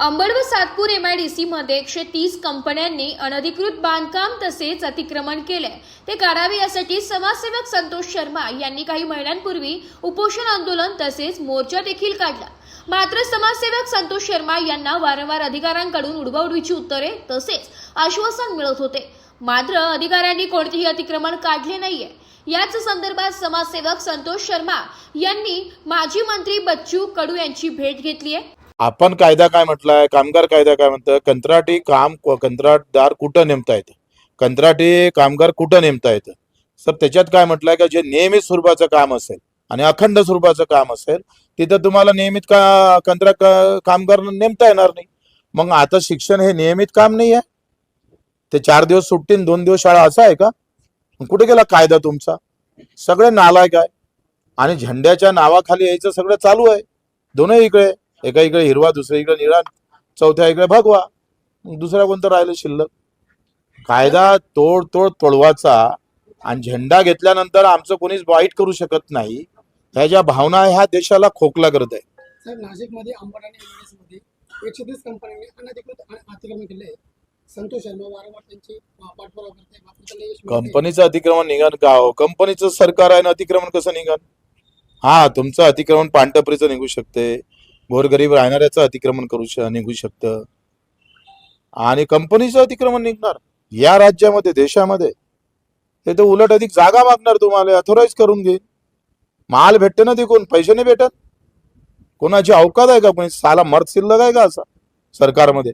अंबड व सातपूर एमआयडीसी मध्ये एकशे तीस कंपन्यांनी अनधिकृत बांधकाम तसेच अतिक्रमण केले. ते काढावे यासाठी समाजसेवक संतोष शर्मा यांनी काही महिन्यांपूर्वी उपोषण आंदोलन तसेच मोर्चा देखील काढला. मात्र समाजसेवक संतोष शर्मा यांना वारंवार अधिकाऱ्यांकडून उडवाउडवीची उत्तरे तसेच आश्वासन मिळत होते. मात्र अधिकाऱ्यांनी कोणतेही अतिक्रमण काढले नाहीये. याच संदर्भात समाजसेवक संतोष शर्मा यांनी माजी मंत्री बच्चू कडू यांची भेट घेतली आहे आपण कायदा काय म्हटलाय कामगार कायदा काय म्हणतं कंत्राटी काम कंत्राटदार कुठं नेमता येतं कंत्राटी कामगार कुठं नेमता येतं सर त्याच्यात काय म्हटलंय का जे नियमित स्वरूपाचं काम असेल आणि अखंड स्वरूपाचं काम असेल तिथं तुम्हाला नियमित का कंत्राट कामगार नेमता येणार नाही? मग आता शिक्षण हे नियमित काम नाही आहे. ते चार दिवस सुट्टी आणि दोन दिवस शाळा असा आहे का? कुठे गेला कायदा तुमचा? सगळे नालायक आहे. आणि झेंड्याच्या नावाखाली यायचं सगळं चालू आहे. दोनही इकडे. एका इकडे हिरवा दुसऱ्या इकडे निळा चौथ्या इकडे भगवा. दुसरा कोणतं राहिलं? शिल्लक. कायदा तोड तोड तोडवाचा आणि झेंडा घेतल्यानंतर आमचं कोणीच वाईट करू शकत नाही. ह्या भावना ह्या देशाला खोकला करत आहे. नाशिकमध्ये एकशे तीस कंपन्यांनी अनधिकृत अतिक्रमण केले. संतोष शर्मा वारंवार त्यांची पाठपुरावा करते. कंपनीचं अतिक्रमण निघन का हो? कंपनीचं सरकार आहे ना अतिक्रमण कसं निघन हा तुमचं अतिक्रमण पानटपरीचं निघू शकते गोरगरीब राहणाऱ्याचं अतिक्रमण करू श निघू शकतं. आणि कंपनीचं अतिक्रमण निघणार. या राज्यामध्ये देशामध्ये. ते तर उलट अधिक जागा मागणार तुम्हाला अथोराईज करून घे माल भेटते ना तिकून पैसे नाही भेटत. कोणाची अवकात आहे का? कोणी साला मर्द शिल्लक आहे का असा? सरकारमध्ये.